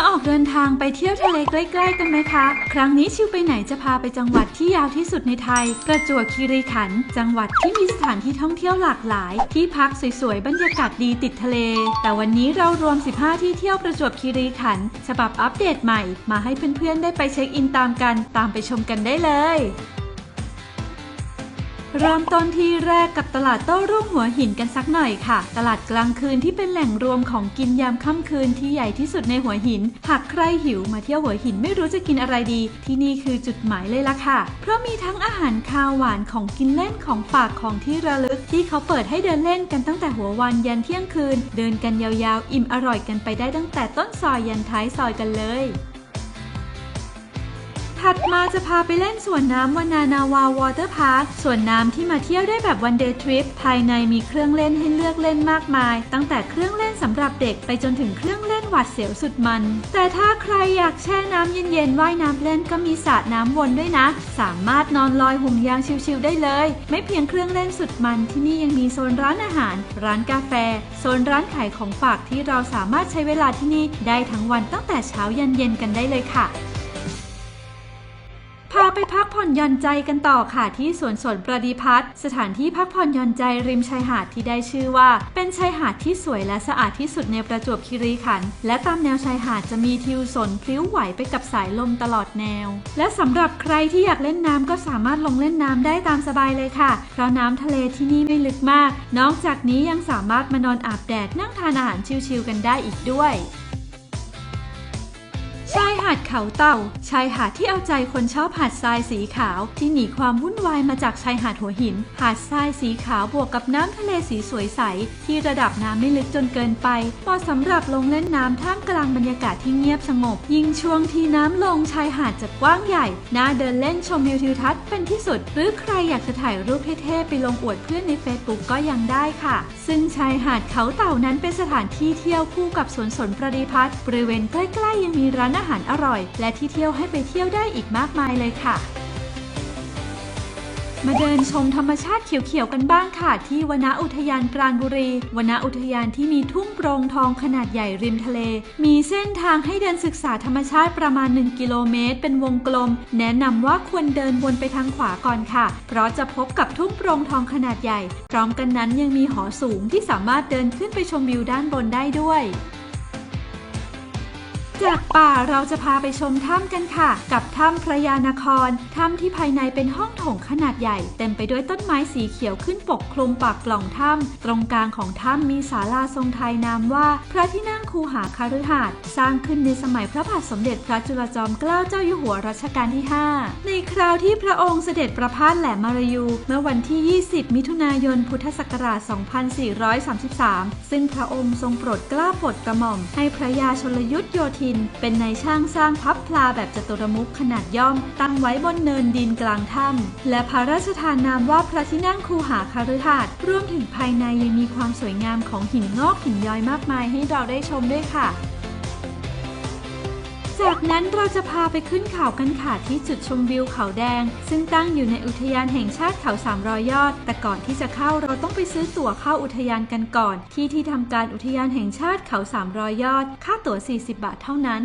มาออกเดินทางไปเที่ยวทะเลใกล้ ๆ กันไหมคะ ครั้งนี้ชิวไปไหนจะพาไปจังหวัดที่ยาวที่สุดในไทย ประจวบคีรีขันธ์ จังหวัดที่มีสถานที่ท่องเที่ยวหลากหลาย ที่พักสวยๆ บรรยากาศดีติดทะเล แต่วันนี้เรารวม 15 ที่เที่ยวประจวบคีรีขันธ์ ฉบับอัปเดตใหม่ มาให้เพื่อนๆ ได้ไปเช็คอินตามกัน ตามไปชมกันได้เลย เริ่มต้นที่แรกกับตลาดโต้รุ่งหัวหินกันสักหน่อยค่ะ ตลาดกลางคืนที่เป็นแหล่งรวมของกินยามค่ำคืนที่ใหญ่ที่สุดในหัวหิน หากใครหิวมาเที่ยวหัวหินไม่รู้จะกินอะไรดี ที่นี่คือจุดหมายเลยล่ะค่ะ เพราะมีทั้งอาหารคาวหวานของกินเล่นของฝากของที่ระลึก ที่เขาเปิดให้เดินเล่นกันตั้งแต่หัววันยันเที่ยงคืน เดินกันยาวๆ อิ่มอร่อยกันไปได้ตั้งแต่ต้นซอยยันท้ายซอยกันเลย ถัดมาจะพาไปเล่นสวนน้ำวานานาวาวอเตอร์พาร์คสวนน้ำที่มาเที่ยวได้แบบวันเดย์ทริปภายในมีเครื่องเล่นให้เลือกเล่นมากมาย ตั้งแต่เครื่องเล่นสำหรับเด็กไปจนถึงเครื่องเล่นหวัดเสียวสุดมัน แต่ถ้าใครอยากแช่น้ำเย็นๆว่ายน้ำเล่นก็มีสระน้ำวนด้วยนะ สามารถนอนลอยห่วงยางชิลๆได้เลย ไม่เพียงเครื่องเล่นสุดมันที่นี่ยังมีโซนร้านอาหาร ร้านกาแฟ โซนร้านขายของฝากที่เราสามารถใช้เวลาที่นี่ได้ทั้งวันตั้งแต่เช้ายันเย็นกันได้เลยค่ะาไปพักผ่อนหย่อนใจกันต่อค่ะที่สวนสนประดิพัฒน์สถานที่พักผ่อนหย่อนใจริมชายหาดที่ได้ชื่อว่า เป็นชายหาดที่สวยและสะอาดที่สุดในประจวบคีรีขันธ์และตามแนวชายหาดจะมีทิวสนพลิ้วไหวไปกับสายลมตลอดแนว และสำหรับใครที่อยากเล่นน้ำก็สามารถลงเล่นน้ำได้ตามสบายเลยค่ะ เพราะน้ำทะเลที่นี่ไม่ลึกมาก นอกจากนี้ยังสามารถมานอนอาบแดดนั่งทานอาหารชิลๆกันได้อีกด้วยายหาดเขาเต่า ชายหาดที่เอาใจคนชอบหาดทรายสีขาว ที่หนีความวุ่นวายมาจากชายหาดหัวหิน หาดทรายสีขาวบวกกับน้ำทะเลสีสวยใส ที่ระดับน้ำไม่ลึกจนเกินไปเหมาะสำหรับลงเล่นน้ำท่ามกลางบรรยากาศที่เงียบสงบ ยิ่งช่วงที่น้ำลงชายหาดจะกว้างใหญ่น่าเดินเล่นชมวิวทิวทัศน์เป็นที่สุด หรือใครอยากจะถ่ายรูปเท่ๆไปลงอวดเพื่อนใน Facebook ก็ยังได้ค่ะ ซึ่งชายหาดเขาเต่านั้นเป็นสถานที่เที่ยวคู่กับสวนสนประดิพัฒน์บริเวณใกล้ๆยังมีร้านอาหารอร่อย และที่เที่ยวให้ไปเที่ยวได้อีกมากมายเลยค่ะ มาเดินชมธรรมชาติเขียวๆกันบ้างค่ะ ที่วนอุทยานปราณบุรี วนอุทยานที่มีทุ่งโปร่งทองขนาดใหญ่ริมทะเล มีเส้นทางให้เดินศึกษาธรรมชาติประมาณ 1 กิโลเมตร เป็นวงกลม แนะนำว่าควรเดินวนไปทางขวาก่อนค่ะ เพราะจะพบกับทุ่งโปร่งทองขนาดใหญ่ พร้อมกันนั้นยังมีหอสูงที่สามารถเดินขึ้นไปชมวิวด้านบนได้ด้วย จากป่าเราจะพาไปชมถ้ำกันค่ะ กับถ้ำพระยานคร ถ้ำที่ภายในเป็นห้องโถงขนาดใหญ่ เต็มไปด้วยต้นไม้สีเขียวขึ้นปกคลุมปากปล่องถ้ำตรงกลางของถ้ำมีศาลาทรงไทยนามว่า พระที่นั่งคูหาคาฤหาสน์สร้างขึ้นในสมัยพระบาทสมเด็จพระจุลจอมเกล้าเจ้าอยู่หัวรัชกาลที่ 5 ในคราวที่พระองค์เสด็จประพาสแหลมมารายู เมื่อวันที่ 20 มิถุนายน พุทธศักราช 2433 ซึ่งพระองค์ทรงโปรดเกล้าโปรดกระหม่อมให้พระยาชลยุทธโยธิน เป็นนายช่างสร้างพับพลาแบบจตุรมุขขนาดย่อม ตั้งไว้บนเนินดินกลางถ้ำและพระราชทานนามว่าพระที่นั่งคูหาคาฤหาสรวมถึงภายในยังมีความสวยงามของหินงอกหินย้อยมากมายให้เราได้ชมด้วยค่ะ จากนั้นเราจะพาไปขึ้นเขากันค่ะที่จุดชมวิวเขาแดง ซึ่งตั้งอยู่ในอุทยานแห่งชาติเขา300ยอด แต่ก่อนที่จะเข้าเราต้องไปซื้อตั๋วเข้าอุทยานกันก่อน ที่ที่ทำการอุทยานแห่งชาติเขา300ยอด ค่าตั๋ว 40 บาทเท่านั้น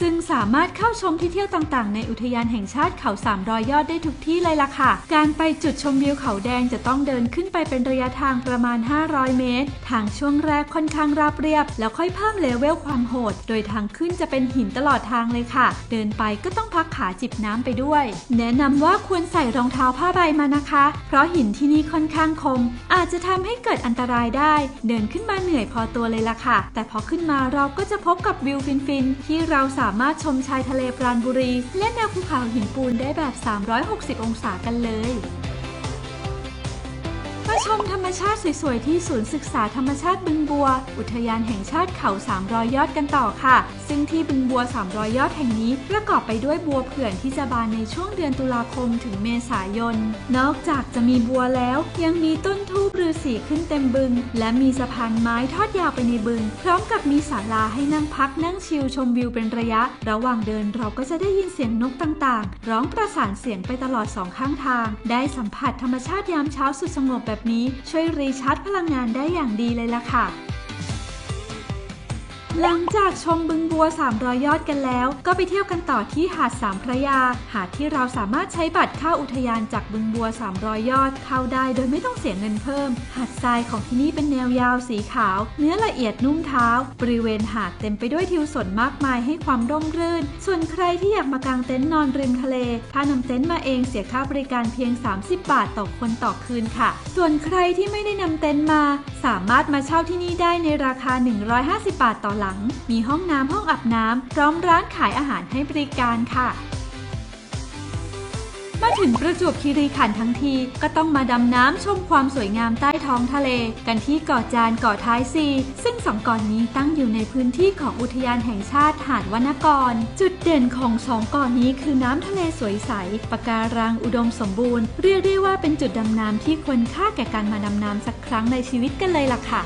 ซึ่งสามารถเข้าชมที่เที่ยวต่างๆ ในอุทยานแห่งชาติเขา300ยอดได้ทุกที่เลยล่ะค่ะ การไปจุดชมวิวเขาแดงจะต้องเดินขึ้นไปเป็นระยะทางประมาณ 500 เมตร ทางช่วงแรกค่อนข้างราบเรียบ แล้วค่อยเพิ่มเลเวลความโหด โดยทางขึ้นจะเป็นหินตลอดทางเลยค่ะ เดินไปก็ต้องพักขาจิบน้ำไปด้วย แนะนำว่าควรใส่รองเท้าผ้าใบมานะคะ เพราะหินที่นี่ค่อนข้างคม อาจจะทำให้เกิดอันตรายได้ เดินขึ้นมาเหนื่อยพอตัวเลยล่ะค่ะ แต่พอขึ้นมาเราก็จะพบกับวิวฟินๆที่เราสามารถชมชายทะเลปราณบุรี และแนวภูเขาหินปูนได้แบบ 360 องศากันเลย ชมธรรมชาติสวยๆ ที่ศูนย์ศึกษาธรรมชาติบึงบัว อุทยานแห่งชาติเขา 300 ยอดกันต่อค่ะ ซึ่งที่บึงบัว 300 ยอดแห่งนี้ ประกอบไปด้วยบัวเผื่อนที่จะบานในช่วงเดือนตุลาคมถึงเมษายน นอกจากจะมีบัวแล้ว ยังมีต้นทูบฤาษีขึ้นเต็มบึง และมีสะพานไม้ทอดยาวไปในบึง พร้อมกับมีศาลาให้นั่งพักนั่งชิลชมวิวเป็นระยะ ระหว่างเดินเราก็จะได้ยินเสียงนกต่างๆ ร้องประสานเสียงไปตลอดสองข้างทาง ได้สัมผัสธรรมชาติยามเช้าสุดสงบแบบนี้ช่วยรีชาร์จพลังงานได้อย่างดีเลยล่ะค่ะ หลังจากชมบึงบัว 300 ยอดกันแล้ว ก็ไปเที่ยวกันต่อที่หาดสามพระยา หาดที่เราสามารถใช้บัตรเข้าอุทยานจากบึงบัว 300 ยอดเข้าได้โดยไม่ต้องเสียเงินเพิ่ม หาดทรายของที่นี่เป็นแนวยาวสีขาว เนื้อละเอียดนุ่มเท้า บริเวณหาดเต็มไปด้วยทิวสนมากมายให้ความร่มรื่น ส่วนใครที่อยากมากางเต็นท์นอนริมทะเลถ้านำเต็นท์มาเองเสียค่าบริการเพียง 30 บาทต่อคนต่อคืนค่ะ ส่วนใครที่ไม่ได้นำเต็นท์มา สามารถมาเช่าที่นี่ได้ในราคา 150 บาทต่อหลังมีห้องน้ำห้องอาบน้ำพร้อมร้านขายอาหารให้บริการค่ะ มาถึงประจวบคีรีขันธ์ทั้งที ก็ต้องมาดำน้ำชมความสวยงามใต้ท้องทะเล กันที่เกาะจานเกาะท้ายซีซึ่งสองเกาะนนี้ตั้งอยู่ในพื้นที่ของอุทยานแห่งชาติหาดวรรณกร จุดเด่นของสองเกาะนนี้คือน้ำทะเลสวยใสปะการังอุดมสมบูรณ์เรียกได้ว่าเป็นจุดดำน้ำที่ควรค่าแก่การมาดำน้ำสักครั้งในชีวิตกันเลยล่ะค่ะ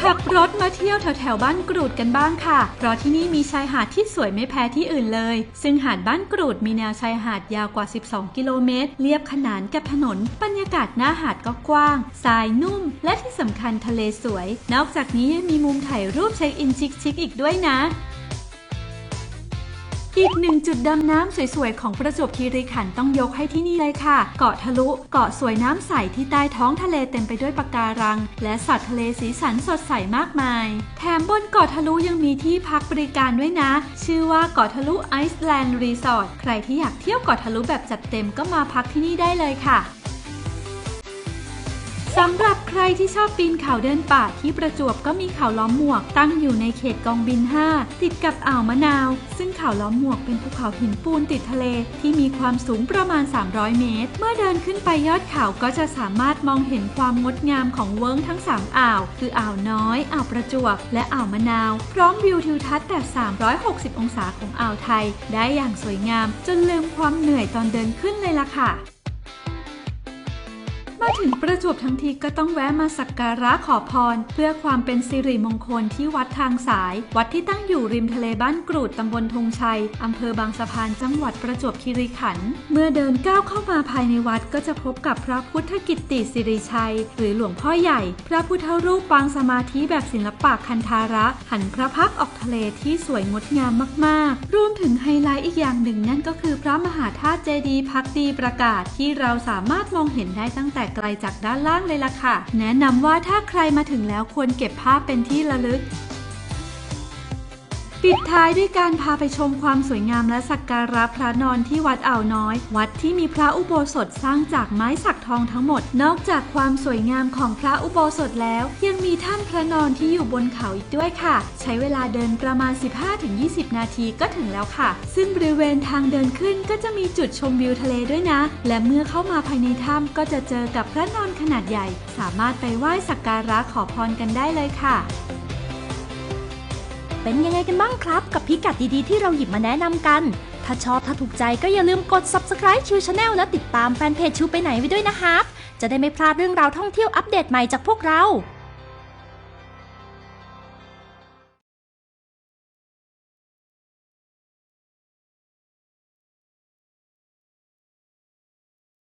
ขับรถ มาเที่ยวแถวแถวบ้านกรูดกันบ้างค่ะ เพราะที่นี่มีชายหาดที่สวยไม่แพ้ที่อื่นเลย ซึ่งหาดบ้านกรูดมีแนวชายหาดยาวกว่า 12 กิโลเมตร เรียบขนานกับถนน บรรยากาศหน้าหาดก็กว้าง ทรายนุ่ม และที่สำคัญทะเลสวย นอกจากนี้ยังมีมุมถ่ายรูปเช็คอินชิคๆอีกด้วยนะ อีกหนึ่งจุดดำน้ำสวยๆ ของประจวบคีรีขันธ์ต้องยกให้ที่นี่เลยค่ะ เกาะทะลุเกาะสวยน้ำใสที่ใต้ท้องทะเลเต็มไปด้วยปะการัง และสัตว์ทะเลสีสันสดใสมากมาย แถมบนเกาะทะลุยังมีที่พักบริการด้วยนะ ชื่อว่าเกาะทะลุไอซ์แลนด์รีสอร์ทใครที่อยากเที่ยวเกาะทะลุแบบจัดเต็มก็มาพักที่นี่ได้เลยค่ะำหรับใครที่ชอบปีนเขาเดินป่าที่ประจวบก็มีเขาล้อมหมวกตั้งอยู่ในเขตกองบิน 5 ติดกับอ่าวมะนาว ซึ่งเขาล้อมหมวกเป็นภูเขาหินปูนติดทะเล ที่มีความสูงประมาณ 300 เมตร เมื่อเดินขึ้นไปยอดเขาก็จะสามารถมองเห็นความงดงามของเวิ้งทั้ง 3 อ่าว คืออ่าวน้อย อ่าวประจวบ และอ่าวมะนาว พร้อมวิวทิวทัศน์แต่360 องศาของอ่าวไทย ได้อย่างสวยงาม จนลืมความเหนื่อยตอนเดินขึ้นเลยล่ะค่ะ มาถึงประจวบทั้งทีก็ต้องแวะมาสักการะขอพร เพื่อความเป็นสิริมงคลที่วัดทางสาย วัดที่ตั้งอยู่ริมทะเลบ้านกรูดตำบลธงชัยอำเภอบางสะพานจังหวัดประจวบคีรีขันธ์เมื่อเดินก้าวเข้ามาภายในวัดก็จะพบกับพระพุทธกิตติสิริชัย หรือหลวงพ่อใหญ่ พระพุทธรูปปางสมาธิแบบศิลปะคันธาระหันพระพักออกทะเลที่สวยงดงามมากๆ รวมถึงไฮไลท์อีกอย่างหนึ่งนั่นก็คือพระมหาธาตุเจดีย์พักดีประกาศที่เราสามารถมองเห็นได้ตั้งแต่ไกลจากด้านล่างเลยล่ะค่ะ แนะนำว่าถ้าใครมาถึงแล้วควรเก็บภาพเป็นที่ระลึก ปิดท้ายด้วยการพาไปชมความสวยงามและสักการะพระนอนที่วัดอ่าวน้อย วัดที่มีพระอุโบสถสร้างจากไม้สักทองทั้งหมด นอกจากความสวยงามของพระอุโบสถแล้ว ยังมีถ้ำพระนอนที่อยู่บนเขาอีกด้วยค่ะ ใช้เวลาเดินประมาณ 15-20 นาทีก็ถึงแล้วค่ะ ซึ่งบริเวณทางเดินขึ้นก็จะมีจุดชมวิวทะเลด้วยนะ และเมื่อเข้ามาภายในถ้ำก็จะเจอกับพระนอนขนาดใหญ่ สามารถไปไหว้สักการะขอพรกันได้เลยค่ะ เป็นยังไงกันบ้างครับ กับพิกัดดีๆที่เราหยิบมาแนะนำกัน ถ้าชอบถ้าถูกใจก็อย่าลืมกด subscribe ชิวชาแนลและติดตามแฟนเพจชิวไปไหนไว้ด้วยนะครับ จะได้ไม่พลาดเรื่องราวท่องเที่ยวอัปเดตใหม่จากพวกเรา